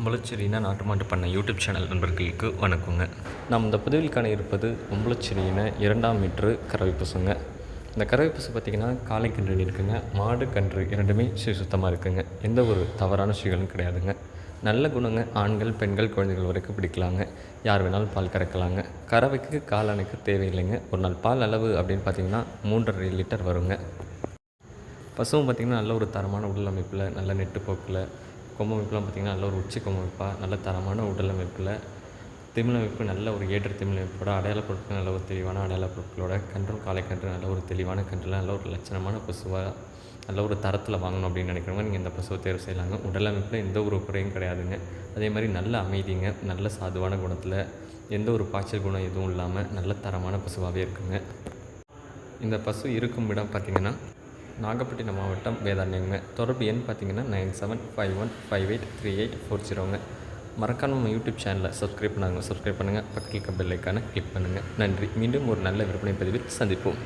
ஒம்பளச்சேரினா நாட்டு மாட்டு பண்ண யூடியூப் சேனல் நண்பர்களுக்கு வணக்கங்க. நாம் இந்த பதிவில் காண இருப்பது ஒம்பளச்சேரியின இரண்டாம் மீட்ரு கறவை பசுங்க. இந்த கறவை பசு பார்த்திங்கன்னா காளை கன்று இருக்குங்க. மாடு கன்று இரண்டுமே சுய சுத்தமாக இருக்குங்க. எந்த ஒரு தவறான சுயங்களும் கிடையாதுங்க. நல்ல குணங்க ஆண்கள் பெண்கள் குழந்தைகள் வரைக்கும் பிடிக்கலாங்க. யார் வேணாலும் பால் கறக்கலாங்க. கறவைக்கு காலணைக்கு தேவையில்லைங்க. ஒரு நாள் பால் அளவு அப்படின்னு பார்த்தீங்கன்னா மூன்றரை லிட்டர் வருங்க. பசுவும் பார்த்திங்கன்னா நல்ல ஒரு தரமான உள்ளமைப்பில் நல்ல நெட்டுப்போக்கில் போக்கில் அமைப்புலாம் பார்த்திங்கன்னா நல்ல ஒரு உச்சி கொம்பு அமைப்பாக நல்ல தரமான உடல் அமைப்பில் திமிழ் அமைப்பு நல்ல ஒரு ஏற்ற திமிழ் அமைப்போட அடையாள பொருட்கள் நல்ல ஒரு தெளிவான அடையாள பொருட்களோட கன்றும் காலை கன்று நல்ல ஒரு தெளிவான கன்றில் நல்ல ஒரு லட்சணமான பசுவாக நல்ல ஒரு தரத்தில் வாங்கணும் அப்படின்னு நினைக்கிறவங்க நீங்கள் இந்த பசுவை தேர்வு செய்யலாங்க. உடல் அமைப்பில் எந்த ஒரு குறையும் கிடையாதுங்க. அதே மாதிரி நல்ல அமைதிங்க நல்ல சாதுவான குணத்தில் எந்த ஒரு பாய்ச்சல் குணம் எதுவும் இல்லாமல் நல்ல தரமான பசுவாகவே இருக்குங்க. இந்த பசு இருக்கும் இடம் பார்த்திங்கன்னா நாகப்பட்டினம் மாவட்டம் வேதாண்மைங்க தொடர்பு எண் பார்த்தீங்கன்னா nine seven five one five eight three eight four ஜீரோங்க. மறக்காம நம்ம யூடியூப் சேனலை சப்ஸ்கிரைப் பண்ணாங்க சப்ஸ்கிரைப் பண்ணுங்கள் பக்கத்தில் இருக்க பெல் கிளிக் பண்ணுங்கள் நன்றி. மீண்டும் ஒரு நல்ல விற்பனை பதிவில் சந்திப்போம்.